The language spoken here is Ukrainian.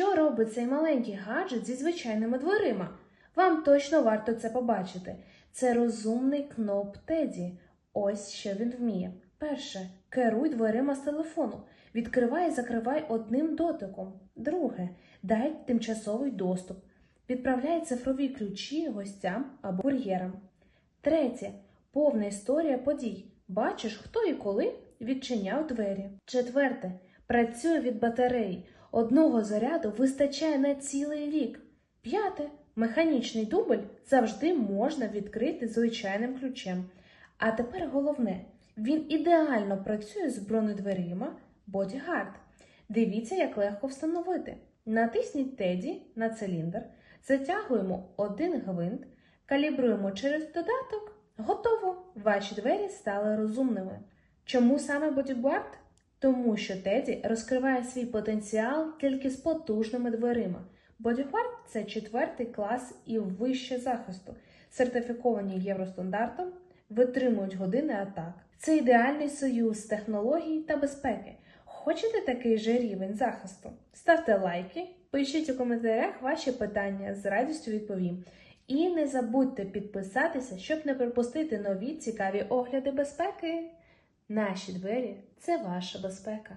Що робить цей маленький гаджет зі звичайними дверима? Вам точно варто це побачити. Це розумний кноп Теді. Ось що він вміє. Перше, керуй дверима з телефону. Відкривай і закривай одним дотиком. Друге, дай тимчасовий доступ. Відправляй цифрові ключі гостям або кур'єрам. Третє, повна історія подій. Бачиш, хто і коли відчиняв двері. Четверте, працює від батареї. Одного заряду вистачає на цілий рік. П'яте, механічний дубль завжди можна відкрити звичайним ключем. А тепер головне, він ідеально працює з бронедверима Bodyguard. Дивіться, як легко встановити. Натисніть теді на циліндр, затягуємо один гвинт, калібруємо через додаток. Готово! Ваші двері стали розумними. Чому саме Bodyguard? Тому що Теді розкриває свій потенціал тільки з потужними дверима. Bodyguard – це четвертий клас і вище захисту, сертифіковані євростандартом, витримують години атак. Це ідеальний союз технологій та безпеки. Хочете такий же рівень захисту? Ставте лайки, пишіть у коментарях ваші питання, з радістю відповім. І не забудьте підписатися, щоб не пропустити нові цікаві огляди безпеки. Наші двері це ваша безпека.